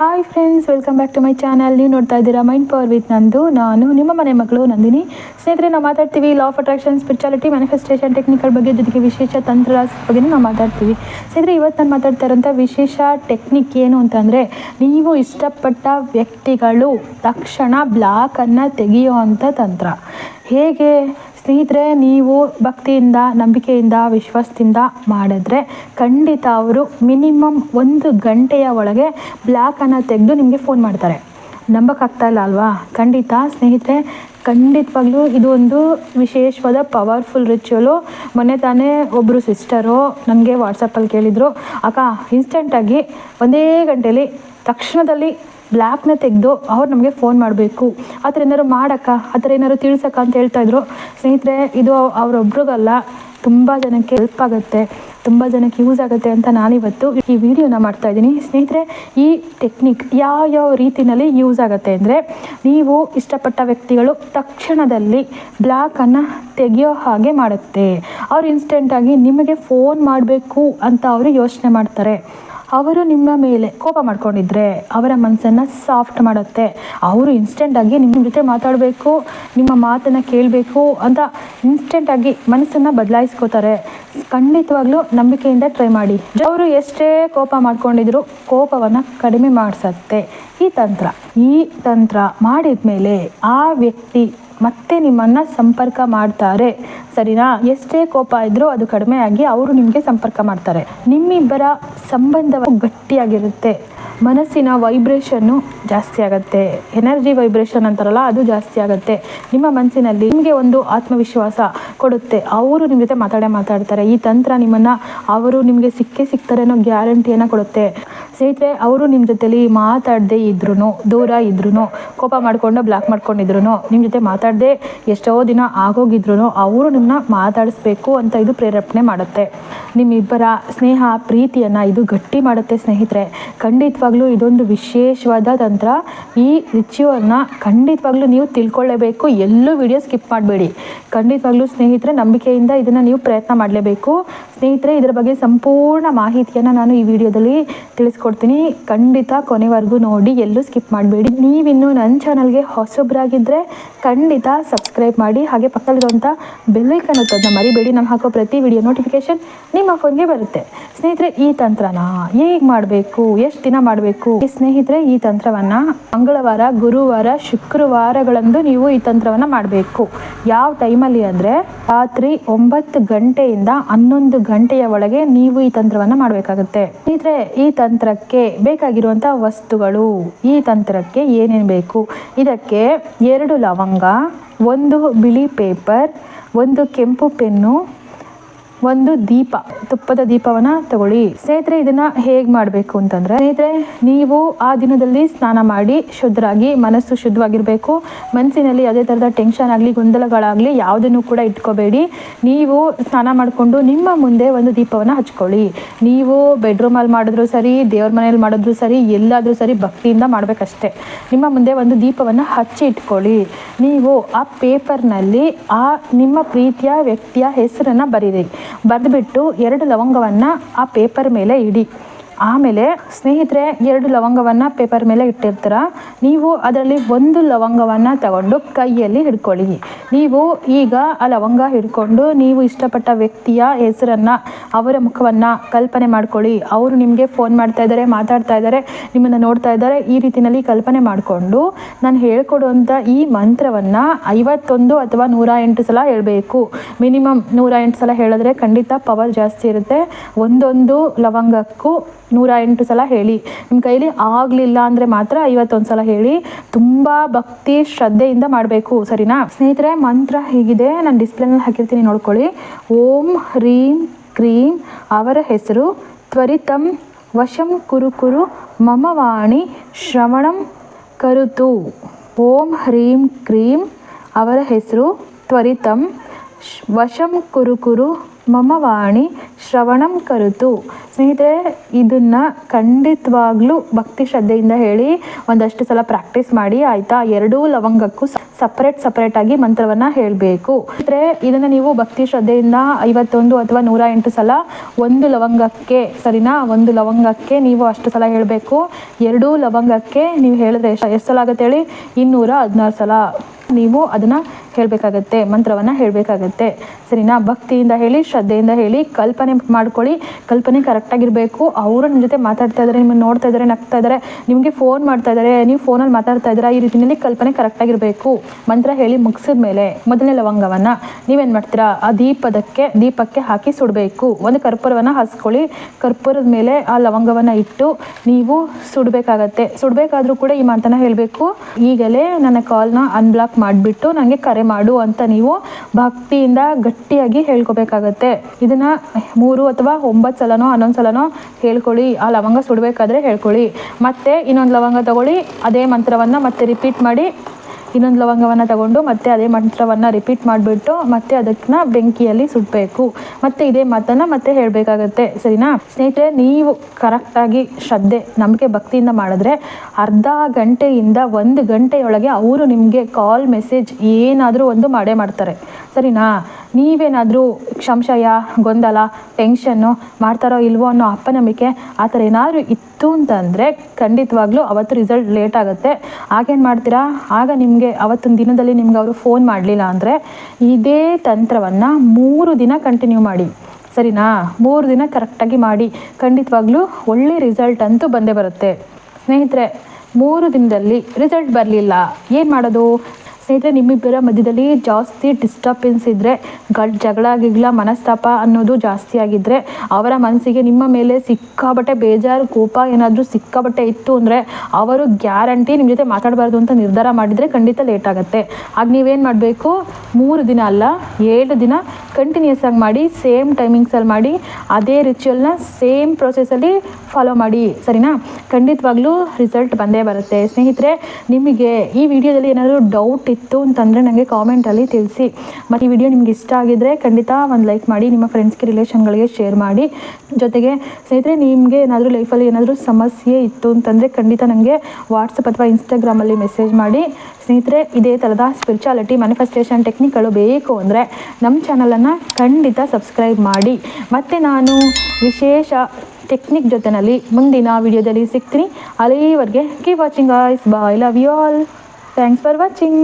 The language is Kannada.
Hi friends welcome back to my channel ನೀವು ನೋಡ್ತಾ ಇದ್ದೀರಾ ಮೈಂಡ್ ಪವರ್ ವಿತ್ ನಂದು. ನಾನು ನಿಮ್ಮ ಮನೆ ಮಕ್ಕಳು ನಂದಿನಿ. ಸ್ನೇಹಿತರೆ, ನಾವು ಮಾತಾಡ್ತೀವಿ law of attraction spirituality manifestation technical ಬಗ್ಗೆ ಜೊತೆಗೆ ವಿಶೇಷ ತಂತ್ರ ಬಗ್ಗೆ ನಾವು ಮಾತಾಡ್ತೀವಿ. ಸ್ನೇಹಿತರೆ, ಇವತ್ತು ನಾನು ಮಾತಾಡ್ತಾ ಇರೋಂಥ ವಿಶೇಷ ಟೆಕ್ನಿಕ್ ಏನು ಅಂತಂದರೆ ನೀವು ಇಷ್ಟಪಟ್ಟ ವ್ಯಕ್ತಿಗಳು ತಕ್ಷಣ ಬ್ಲಾಕನ್ನು ತೆಗೆಯುವಂಥ ತಂತ್ರ. ಹೇಗೆ? ಸ್ನೇಹಿತರೆ, ನೀವು ಭಕ್ತಿಯಿಂದ, ನಂಬಿಕೆಯಿಂದ, ವಿಶ್ವಾಸದಿಂದ ಮಾಡಿದ್ರೆ ಖಂಡಿತ ಅವರು ಮಿನಿಮಮ್ ಒಂದು ಗಂಟೆಯ ಒಳಗೆ ಬ್ಲ್ಯಾಕನ್ನು ತೆಗೆದು ನಿಮಗೆ ಫೋನ್ ಮಾಡ್ತಾರೆ. ನಂಬಕ್ಕಾಗ್ತಾ ಇಲ್ಲ ಅಲ್ವಾ? ಖಂಡಿತ ಸ್ನೇಹಿತರೆ, ಖಂಡಿತವಾಗ್ಲೂ ಇದು ಒಂದು ವಿಶೇಷವಾದ ಪವರ್ಫುಲ್ ರಿಚುವಲು ಮೊನ್ನೆ ತಾನೇ ಒಬ್ಬರು ಸಿಸ್ಟರು ನನಗೆ ವಾಟ್ಸಪ್ಪಲ್ಲಿ ಕೇಳಿದರು, ಅಕ್ಕ ಇನ್ಸ್ಟೆಂಟಾಗಿ ಒಂದೇ ಗಂಟೆಯಲ್ಲಿ ತಕ್ಷಣದಲ್ಲಿ ಬ್ಲ್ಯಾಕ್ನ ತೆಗೆದು ಅವ್ರು ನಮಗೆ ಫೋನ್ ಮಾಡಬೇಕು. ಆ ಥರ ಏನಾದ್ರು ಮಾಡಕ್ಕ? ಆ ಥರ ಏನಾದ್ರು ತಿಳ್ಸಕ್ಕ ಅಂತ ಹೇಳ್ತಾಯಿದ್ರು ಸ್ನೇಹಿತರೆ, ಇದು ಅವರೊಬ್ರಿಗಲ್ಲ, ತುಂಬ ಜನಕ್ಕೆ ಹೆಲ್ಪ್ ಆಗುತ್ತೆ, ತುಂಬ ಜನಕ್ಕೆ ಯೂಸ್ ಆಗುತ್ತೆ ಅಂತ ನಾನಿವತ್ತು ಈ ವಿಡಿಯೋನ ಮಾಡ್ತಾ ಇದ್ದೀನಿ. ಸ್ನೇಹಿತರೆ, ಈ ಟೆಕ್ನಿಕ್ ಯಾವ ಯಾವ ರೀತಿಯಲ್ಲಿ ಯೂಸ್ ಆಗುತ್ತೆ ಅಂದರೆ, ನೀವು ಇಷ್ಟಪಟ್ಟ ವ್ಯಕ್ತಿಗಳು ತಕ್ಷಣದಲ್ಲಿ ಬ್ಲ್ಯಾಕನ್ನು ತೆಗೆಯೋ ಹಾಗೆ ಮಾಡುತ್ತೆ. ಅವ್ರು ಇನ್ಸ್ಟೆಂಟಾಗಿ ನಿಮಗೆ ಫೋನ್ ಮಾಡಬೇಕು ಅಂತ ಅವರು ಯೋಚನೆ ಮಾಡ್ತಾರೆ. ಅವರು ನಿಮ್ಮ ಮೇಲೆ ಕೋಪ ಮಾಡ್ಕೊಂಡಿದ್ರೆ ಅವರ ಮನಸ್ಸನ್ನು ಸಾಫ್ಟ್ ಮಾಡುತ್ತೆ. ಅವರು ಇನ್ಸ್ಟೆಂಟಾಗಿ ನಿಮ್ಮ ಜೊತೆ ಮಾತಾಡಬೇಕು, ನಿಮ್ಮ ಮಾತನ್ನು ಕೇಳಬೇಕು ಅಂತ ಇನ್ಸ್ಟೆಂಟಾಗಿ ಮನಸ್ಸನ್ನು ಬದಲಾಯಿಸ್ಕೋತಾರೆ. ಖಂಡಿತವಾಗ್ಲೂ ನಂಬಿಕೆಯಿಂದ ಟ್ರೈ ಮಾಡಿ. ಅವರು ಎಷ್ಟೇ ಕೋಪ ಮಾಡ್ಕೊಂಡಿದ್ರು ಕೋಪವನ್ನು ಕಡಿಮೆ ಮಾಡಿಸತ್ತೆ. ಈ ತಂತ್ರ ಈ ತಂತ್ರ ಮಾಡಿದ ಮೇಲೆ ಆ ವ್ಯಕ್ತಿ ಮತ್ತೆ ನಿಮ್ಮನ್ನು ಸಂಪರ್ಕ ಮಾಡ್ತಾರೆ. ಸರಿನಾ? ಎಷ್ಟೇ ಕೋಪ ಇದ್ರೂ ಅದು ಕಡಿಮೆ ಆಗಿ ಅವರು ನಿಮಗೆ ಸಂಪರ್ಕ ಮಾಡ್ತಾರೆ. ನಿಮ್ಮಿಬ್ಬರ ಸಂಬಂಧವು ಗಟ್ಟಿಯಾಗಿರುತ್ತೆ. ಮನಸ್ಸಿನ ವೈಬ್ರೇಷನ್ನು ಜಾಸ್ತಿ ಆಗುತ್ತೆ. ಎನರ್ಜಿ ವೈಬ್ರೇಷನ್ ಅಂತಾರಲ್ಲ, ಅದು ಜಾಸ್ತಿ ಆಗುತ್ತೆ. ನಿಮ್ಮ ಮನಸ್ಸಿನಲ್ಲಿ ನಿಮಗೆ ಒಂದು ಆತ್ಮವಿಶ್ವಾಸ ಕೊಡುತ್ತೆ. ಅವರು ನಿಮ್ಮ ಜೊತೆ ಮಾತಾಡೇ ಮಾತಾಡ್ತಾರೆ. ಈ ತಂತ್ರ ನಿಮ್ಮನ್ನು, ಅವರು ನಿಮಗೆ ಸಿಕ್ಕೇ ಸಿಗ್ತಾರೆ ಅನ್ನೋ ಗ್ಯಾರಂಟಿಯನ್ನು ಕೊಡುತ್ತೆ. ಸ್ನೇಹಿತರೆ, ಅವರು ನಿಮ್ಮ ಜೊತೆಲಿ ಮಾತಾಡದೇ ಇದ್ರೂ ದೂರ ಇದ್ರೂ ಕೋಪ ಮಾಡಿಕೊಂಡು, ಬ್ಲಾಕ್ ಮಾಡ್ಕೊಂಡಿದ್ರು ನಿಮ್ಮ ಜೊತೆ ಮಾತಾಡದೆ ಎಷ್ಟೋ ದಿನ ಆಗೋಗಿದ್ರು ಅವರು ನಿಮ್ಮನ್ನ ಮಾತಾಡಿಸ್ಬೇಕು ಅಂತ ಇದು ಪ್ರೇರೇಪಣೆ ಮಾಡುತ್ತೆ. ನಿಮ್ಮಿಬ್ಬರ ಸ್ನೇಹ, ಪ್ರೀತಿಯನ್ನು ಇದು ಗಟ್ಟಿ ಮಾಡುತ್ತೆ ಸ್ನೇಹಿತರೆ. ಖಂಡಿತವಾಗ್ಲೂ ಇದೊಂದು ವಿಶೇಷವಾದ ತಂತ್ರ. ಈ ರಿಚುವಲ್ನ ಖಂಡಿತವಾಗ್ಲೂ ನೀವು ತಿಳ್ಕೊಳ್ಳೇಬೇಕು. ಎಲ್ಲೂ ವಿಡಿಯೋ ಸ್ಕಿಪ್ ಮಾಡಬೇಡಿ. ಖಂಡಿತವಾಗ್ಲೂ ಸ್ನೇಹಿತರೆ, ನಂಬಿಕೆಯಿಂದ ಇದನ್ನು ನೀವು ಪ್ರಯತ್ನ ಮಾಡಲೇಬೇಕು. ಸ್ನೇಹಿತರೆ, ಇದರ ಬಗ್ಗೆ ಸಂಪೂರ್ಣ ಮಾಹಿತಿಯನ್ನು ನಾನು ಈ ವಿಡಿಯೋದಲ್ಲಿ ತಿಳಿಸ್ಕೊಡ್ತೀನಿ. ಖಂಡಿತ ಕೊನೆವರೆಗೂ ನೋಡಿ, ಎಲ್ಲೂ ಸ್ಕಿಪ್ ಮಾಡಬೇಡಿ. ನೀವಿನ್ನು ನನ್ನ ಚಾನಲ್ಗೆ ಹೊಸೊಬ್ಬರಾಗಿದ್ದರೆ ಖಂಡಿತ ಸಬ್ಸ್ಕ್ರೈಬ್ ಮಾಡಿ, ಹಾಗೆ ಪಕ್ಕದಲ್ಲಿರುವಂಥ ಬೆಲ್ಲೈಕನ್ ಒತ್ತೋದನ್ನ ಮರಿಬೇಡಿ. ನಾನು ಹಾಕೋ ಪ್ರತಿ ವಿಡಿಯೋ ನೋಟಿಫಿಕೇಶನ್ ನಿಮ್ಮ ಫೋನ್ಗೆ ಬರುತ್ತೆ. ಸ್ನೇಹಿತರೆ, ಈ ತಂತ್ರನ ಹೇಗೆ ಮಾಡಬೇಕು? ಎಷ್ಟು ದಿನ ಮಾಡಬೇಕು? ಈ ಸ್ನೇಹಿತರೆ, ಈ ತಂತ್ರವನ್ನು ಮಂಗಳವಾರ, ಗುರುವಾರ, ಶುಕ್ರವಾರಗಳಂದು ನೀವು ಈ ತಂತ್ರವನ್ನು ಮಾಡಬೇಕು. ಯಾವ ಟೈಮಲ್ಲಿ ಅಂದರೆ ರಾತ್ರಿ ಒಂಬತ್ತು ಗಂಟೆಯಿಂದ ಹನ್ನೊಂದು ಗಂಟೆಯ ಒಳಗೆ ನೀವು ಈ ತಂತ್ರವನ್ನು ಮಾಡಬೇಕಾಗುತ್ತೆ. ಸ್ನೇಹಿತರೆ, ಈ ತಂತ್ರಕ್ಕೆ ಬೇಕಾಗಿರುವಂಥ ವಸ್ತುಗಳು, ಈ ತಂತ್ರಕ್ಕೆ ಏನೇನು ಬೇಕು? ಇದಕ್ಕೆ ಎರಡು ಲವಂಗ, ಒಂದು ಬಿಳಿ ಪೇಪರ್, ಒಂದು ಕೆಂಪು ಪೆನ್ನು ಒಂದು ದೀಪ, ತುಪ್ಪದ ದೀಪವನ್ನ ತಗೊಳ್ಳಿ. ಸ್ನೇಹಿತರೆ, ಇದನ್ನ ಹೇಗೆ ಮಾಡಬೇಕು ಅಂತಂದ್ರೆ, ಸ್ನೇಹಿತರೆ, ನೀವು ಆ ದಿನದಲ್ಲಿ ಸ್ನಾನ ಮಾಡಿ ಶುದ್ಧರಾಗಿ ಮನಸ್ಸು ಶುದ್ಧವಾಗಿರಬೇಕು. ಮನಸ್ಸಿನಲ್ಲಿ ಯಾವುದೇ ಥರದ ಟೆನ್ಷನ್ ಆಗಲಿ, ಗೊಂದಲಗಳಾಗಲಿ ಯಾವುದನ್ನು ಕೂಡ ಇಟ್ಕೋಬೇಡಿ. ನೀವು ಸ್ನಾನ ಮಾಡಿಕೊಂಡು ನಿಮ್ಮ ಮುಂದೆ ಒಂದು ದೀಪವನ್ನು ಹಚ್ಕೊಳ್ಳಿ. ನೀವು ಬೆಡ್ರೂಮಲ್ಲಿ ಮಾಡಿದ್ರು ಸರಿ, ದೇವ್ರ ಮನೆಯಲ್ಲಿ ಮಾಡಿದ್ರು ಸರಿ, ಎಲ್ಲಾದರೂ ಸರಿ ಭಕ್ತಿಯಿಂದ ಮಾಡಬೇಕಷ್ಟೆ. ನಿಮ್ಮ ಮುಂದೆ ಒಂದು ದೀಪವನ್ನು ಹಚ್ಚಿ ಇಟ್ಕೊಳ್ಳಿ. ನೀವು ಆ ಪೇಪರ್ನಲ್ಲಿ ಆ ನಿಮ್ಮ ಪ್ರೀತಿಯ ವ್ಯಕ್ತಿಯ ಹೆಸರನ್ನು ಬರೀರಿ. ಬರೆದ್ಬಿಟ್ಟು ಎರಡು ಲವಂಗವನ್ನು ಆ ಪೇಪರ್ ಮೇಲೆ ಇಡಿ. ಆಮೇಲೆ ಸ್ನೇಹಿತರೆ, ಎರಡು ಲವಂಗವನ್ನು ಪೇಪರ್ ಮೇಲೆ ಇಟ್ಟಿರ್ತೀರ. ನೀವು ಅದರಲ್ಲಿ ಒಂದು ಲವಂಗವನ್ನು ತಗೊಂಡು ಕೈಯಲ್ಲಿ ಹಿಡ್ಕೊಳ್ಳಿ. ನೀವು ಈಗ ಆ ಲವಂಗ ಹಿಡ್ಕೊಂಡು ನೀವು ಇಷ್ಟಪಟ್ಟ ವ್ಯಕ್ತಿಯ ಹೆಸರನ್ನು, ಅವರ ಮುಖವನ್ನು ಕಲ್ಪನೆ ಮಾಡ್ಕೊಳ್ಳಿ. ಅವರು ನಿಮಗೆ ಫೋನ್ ಮಾಡ್ತಾ ಇದ್ದಾರೆ ಮಾತಾಡ್ತಾ ಇದ್ದಾರೆ ನಿಮ್ಮನ್ನು ನೋಡ್ತಾ ಇದ್ದಾರೆ ಈ ರೀತಿಯಲ್ಲಿ ಕಲ್ಪನೆ ಮಾಡಿಕೊಂಡು ನಾನು ಹೇಳ್ಕೊಡುವಂಥ ಈ ಮಂತ್ರವನ್ನು ಐವತ್ತೊಂದು ಅಥವಾ ನೂರ ಎಂಟು ಸಲ ಹೇಳಬೇಕು. ಮಿನಿಮಮ್ ನೂರ ಎಂಟು ಸಲ ಹೇಳಿದ್ರೆ ಖಂಡಿತ ಪವರ್ ಜಾಸ್ತಿ ಇರುತ್ತೆ. ಒಂದೊಂದು ಲವಂಗಕ್ಕೂ ನೂರ ಎಂಟು ಸಲ ಹೇಳಿ. ನಿಮ್ಮ ಕೈಲಿ ಆಗಲಿಲ್ಲ ಅಂದರೆ ಮಾತ್ರ ಐವತ್ತೊಂದು ಸಲ ಹೇಳಿ. ತುಂಬ ಭಕ್ತಿ, ಶ್ರದ್ಧೆಯಿಂದ ಮಾಡಬೇಕು, ಸರಿನಾ? ಸ್ನೇಹಿತರೆ, ಮಂತ್ರ ಹೀಗಿದೆ. ನಾನು ಡಿಸ್ಪ್ಲೇನಲ್ಲಿ ಹಾಕಿರ್ತೀನಿ, ನೋಡ್ಕೊಳ್ಳಿ. ಓಂ ಹ್ರೀಂ ಕ್ರೀಂ. ಅವರ ಹೆಸರು ತ್ವರಿತಂ ವಶಂ ಕುರು ಕುರು ಮಮ ವಾಣಿ ಶ್ರವಣಂ ಕರುತು. ಓಂ ಹ್ರೀಂ ಕ್ರೀಂ. ಅವರ ಹೆಸರು ತ್ವರಿತಂ ವಶಂ ಕುರು ಕುರು ಮಮ ವಾಣಿ ಶ್ರವಣಂ ಕರುತು. ಸ್ನೇಹಿತರೆ, ಇದನ್ನು ಖಂಡಿತವಾಗ್ಲೂ ಭಕ್ತಿ ಶ್ರದ್ಧೆಯಿಂದ ಹೇಳಿ ಒಂದಷ್ಟು ಸಲ ಪ್ರಾಕ್ಟೀಸ್ ಮಾಡಿ, ಆಯಿತಾ? ಎರಡೂ ಲವಂಗಕ್ಕೂ ಸಪ್ರೇಟ್ ಆಗಿ ಮಂತ್ರವನ್ನು ಹೇಳಬೇಕು. ಅಂದರೆ ಇದನ್ನು ನೀವು ಭಕ್ತಿ ಶ್ರದ್ಧೆಯಿಂದ ಐವತ್ತೊಂದು ಅಥವಾ ನೂರ ಎಂಟು ಸಲ ಒಂದು ಲವಂಗಕ್ಕೆ ಸರಿನಾ? ಒಂದು ಲವಂಗಕ್ಕೆ ನೀವು ಅಷ್ಟು ಸಲ ಹೇಳಬೇಕು. ಎರಡೂ ಲವಂಗಕ್ಕೆ ನೀವು ಹೇಳಿದ್ರೆ ಎಷ್ಟು ಎಷ್ಟು ಸಲ ಆಗುತ್ತೆ ಹೇಳಿ? ಇನ್ನೂರ ಹದಿನಾರು ಸಲ. ನೀವು ಅದನ್ನು ಹೇಳಬೇಕಾಗತ್ತೆ ಮಂತ್ರವನ್ನು ಹೇಳಬೇಕಾಗತ್ತೆ. ಸರಿನಾ? ಭಕ್ತಿಯಿಂದ ಹೇಳಿ, ಶ್ರದ್ಧೆಯಿಂದ ಹೇಳಿ, ಕಲ್ಪನೆ ಮಾಡ್ಕೊಳ್ಳಿ. ಕಲ್ಪನೆ ಕರೆಕ್ಟಾಗಿರಬೇಕು ಅವರು ನಿಮ್ಮ ಜೊತೆ ಮಾತಾಡ್ತಾ ಇದ್ದಾರೆ ನಿಮ್ಮನ್ನು ನೋಡ್ತಾ ಇದ್ದಾರೆ ನಗ್ತಾ ಇದ್ದಾರೆ ನಿಮಗೆ ಫೋನ್ ಮಾಡ್ತಾ ಇದ್ದಾರೆ ನೀವು ಫೋನಲ್ಲಿ ಮಾತಾಡ್ತಾ ಇದ್ದೀರಾ, ಈ ರೀತಿಯಲ್ಲಿ ಕಲ್ಪನೆ ಕರೆಕ್ಟಾಗಿರಬೇಕು ಮಂತ್ರ ಹೇಳಿ ಮುಗಿಸಿದ ಮೇಲೆ ಮೊದಲನೇ ಲವಂಗವನ್ನು ನೀವೇನು ಮಾಡ್ತೀರಾ? ಆ ದೀಪದಕ್ಕೆ, ದೀಪಕ್ಕೆ ಹಾಕಿ ಸುಡಬೇಕು. ಒಂದು ಕರ್ಪೂರವನ್ನು ಹಾಸ್ಕೊಳ್ಳಿ. ಕರ್ಪೂರದ ಮೇಲೆ ಆ ಲವಂಗವನ್ನು ಇಟ್ಟು ನೀವು ಸುಡಬೇಕಾಗತ್ತೆ. ಸುಡಬೇಕಾದ್ರೂ ಕೂಡ ಈ ಮಾತನ್ನು ಹೇಳಬೇಕು. ಈಗಲೇ ನನ್ನ ಕಾಲ್ನ ಅನ್ಬ್ಲಾಕ್ ಮಾಡಿಬಿಟ್ಟು ನನಗೆ ಕರೆ ಮಾಡು ಅಂತ ನೀವು ಭಕ್ತಿಯಿಂದ ಗಟ್ಟಿಯಾಗಿ ಹೇಳ್ಕೊಬೇಕಾಗತ್ತೆ. ಇದನ್ನ ಮೂರು ಅಥವಾ ಒಂಬತ್ತು ಸಲನೋ ಹನ್ನೊಂದು ಸಲನೋ ಹೇಳ್ಕೊಳ್ಳಿ. ಆ ಲವಂಗ ಸುಡಬೇಕಾದ್ರೆ ಹೇಳ್ಕೊಳ್ಳಿ. ಮತ್ತೆ ಇನ್ನೊಂದು ಲವಂಗ ತಗೊಳ್ಳಿ. ಅದೇ ಮಂತ್ರವನ್ನು ಮತ್ತೆ ರಿಪೀಟ್ ಮಾಡಿ ಇನ್ನೊಂದು ಲವಂಗವನ್ನು ತಗೊಂಡು ಮತ್ತೆ ಅದೇ ಮಂತ್ರವನ್ನು ರಿಪೀಟ್ ಮಾಡಿಬಿಟ್ಟು ಮತ್ತೆ ಅದಕ್ಕನ್ನ ಬೆಂಕಿಯಲ್ಲಿ ಸುಡಬೇಕು. ಮತ್ತೆ ಇದೇ ಮಾತನ್ನು ಮತ್ತೆ ಹೇಳಬೇಕಾಗತ್ತೆ. ಸರಿನಾ? ಸ್ನೇಹಿತರೆ, ನೀವು ಕರೆಕ್ಟಾಗಿ ಶ್ರದ್ಧೆ ನಂಬಿಕೆ ಭಕ್ತಿಯಿಂದ ಮಾಡಿದ್ರೆ ಅರ್ಧ ಗಂಟೆಯಿಂದ ಒಂದು ಗಂಟೆಯೊಳಗೆ ಅವರು ನಿಮಗೆ ಕಾಲ್ ಮೆಸೇಜ್ ಏನಾದರೂ ಒಂದು ಮಾಡೇ ಮಾಡ್ತಾರೆ. ಸರಿನಾ? ನೀವೇನಾದರೂ ಸಂಶಯ ಗೊಂದಲ ಟೆನ್ಷನ್ನು ಮಾಡ್ತಾರೋ ಇಲ್ವೋ ಅನ್ನೋ ಅಪನಂಬಿಕೆ ಆ ಥರ ಏನಾದರೂ ಇತ್ತು ಅಂತಂದರೆ ಖಂಡಿತವಾಗ್ಲೂ ಅವತ್ತು ರಿಸಲ್ಟ್ ಲೇಟ್ ಆಗುತ್ತೆ. ಆಗೇನು ಮಾಡ್ತೀರಾ? ಆಗ ನಿಮಗೆ ಅವತ್ತಿನ ದಿನದಲ್ಲಿ ನಿಮ್ಗೆ ಅವರು ಫೋನ್ ಮಾಡಲಿಲ್ಲ ಅಂದರೆ ಇದೇ ತಂತ್ರವನ್ನು ಮೂರು ದಿನ ಕಂಟಿನ್ಯೂ ಮಾಡಿ. ಸರಿನಾ? ಮೂರು ದಿನ ಕರೆಕ್ಟಾಗಿ ಮಾಡಿ. ಖಂಡಿತವಾಗ್ಲೂ ಒಳ್ಳೆ ರಿಸಲ್ಟ್ ಅಂತೂ ಬಂದೇ ಬರುತ್ತೆ. ಸ್ನೇಹಿತರೆ, ಮೂರು ದಿನದಲ್ಲಿ ರಿಸಲ್ಟ್ ಬರಲಿಲ್ಲ. ಏನು ಮಾಡೋದು? ಸ್ನೇಹಿತರೆ, ನಿಮ್ಮಿಬ್ಬರ ಮಧ್ಯದಲ್ಲಿ ಜಾಸ್ತಿ ಡಿಸ್ಟರ್ಬೆನ್ಸ್ ಇದ್ದರೆ ಗಡ್, ಜಗಳ ಗಿಗಳ ಮನಸ್ತಾಪ ಅನ್ನೋದು ಜಾಸ್ತಿ ಆಗಿದ್ದರೆ ಅವರ ಮನಸ್ಸಿಗೆ ನಿಮ್ಮ ಮೇಲೆ ಸಿಕ್ಕಾಬಟ್ಟೆ ಬೇಜಾರು, ಕೋಪ ಏನಾದರೂ ಸಿಕ್ಕಾಬಟ್ಟೆ ಇತ್ತು ಅಂದರೆ, ಅವರು ಗ್ಯಾರಂಟಿ ನಿಮ್ಮ ಜೊತೆ ಮಾತಾಡಬಾರ್ದು ಅಂತ ನಿರ್ಧಾರ ಮಾಡಿದರೆ ಖಂಡಿತ ಲೇಟ್ ಆಗುತ್ತೆ. ಆಗ ನೀವೇನು ಮಾಡಬೇಕು? ಮೂರು ದಿನ ಅಲ್ಲ, ಏಳು ದಿನ ಕಂಟಿನ್ಯೂಸ್ ಆಗಿ ಮಾಡಿ ಸೇಮ್ ಟೈಮಿಂಗ್ಸಲ್ಲಿ ಮಾಡಿ, ಅದೇ ರಿಚುವಲ್ನ ಸೇಮ್ ಪ್ರೊಸೆಸಲ್ಲಿ ಫಾಲೋ ಮಾಡಿ. ಸರಿನಾ? ಖಂಡಿತವಾಗ್ಲೂ ರಿಸಲ್ಟ್ ಬಂದೇ ಬರುತ್ತೆ. ಸ್ನೇಹಿತರೆ, ನಿಮಗೆ ಈ ವಿಡಿಯೋದಲ್ಲಿ ಏನಾದರೂ ಡೌಟ್ ಇತ್ತು ಅಂತಂದರೆ ನನಗೆ ಕಾಮೆಂಟಲ್ಲಿ ತಿಳಿಸಿ. ಮತ್ತು ಈ ವಿಡಿಯೋ ನಿಮ್ಗೆ ಇಷ್ಟ ಆಗಿದ್ದರೆ ಖಂಡಿತ ಒಂದು ಲೈಕ್ ಮಾಡಿ, ನಿಮ್ಮ ಫ್ರೆಂಡ್ಸ್ಗೆ ರಿಲೇಷನ್ಗಳಿಗೆ ಶೇರ್ ಮಾಡಿ. ಜೊತೆಗೆ, ಸ್ನೇಹಿತರೆ, ನಿಮಗೆ ಏನಾದರೂ ಲೈಫಲ್ಲಿ ಏನಾದರೂ ಸಮಸ್ಯೆ ಇತ್ತು ಅಂತಂದರೆ ಖಂಡಿತ ನನಗೆ ವಾಟ್ಸಪ್ ಅಥವಾ ಇನ್ಸ್ಟಾಗ್ರಾಮಲ್ಲಿ ಮೆಸೇಜ್ ಮಾಡಿ. ಸ್ನೇಹಿತರೆ, ಇದೇ ಥರದ ಸ್ಪಿರಿಚುಯಾಲಿಟಿ ಮ್ಯಾನಿಫೆಸ್ಟೇಷನ್ ಟೆಕ್ನಿಕ್ಗಳು ಬೇಕು ಅಂದರೆ ನಮ್ಮ ಚಾನಲನ್ನು ಖಂಡಿತ ಸಬ್ಸ್ಕ್ರೈಬ್ ಮಾಡಿ. ಮತ್ತು ನಾನು ವಿಶೇಷ ಟೆಕ್ನಿಕ್ ಜೊತೆನಲ್ಲಿ ಮುಂದಿನ ವಿಡಿಯೋದಲ್ಲಿ ಸಿಗ್ತೀನಿ. ಅಲ್ಲಿವರೆಗೆ keep watching ice bye love you all thanks for watching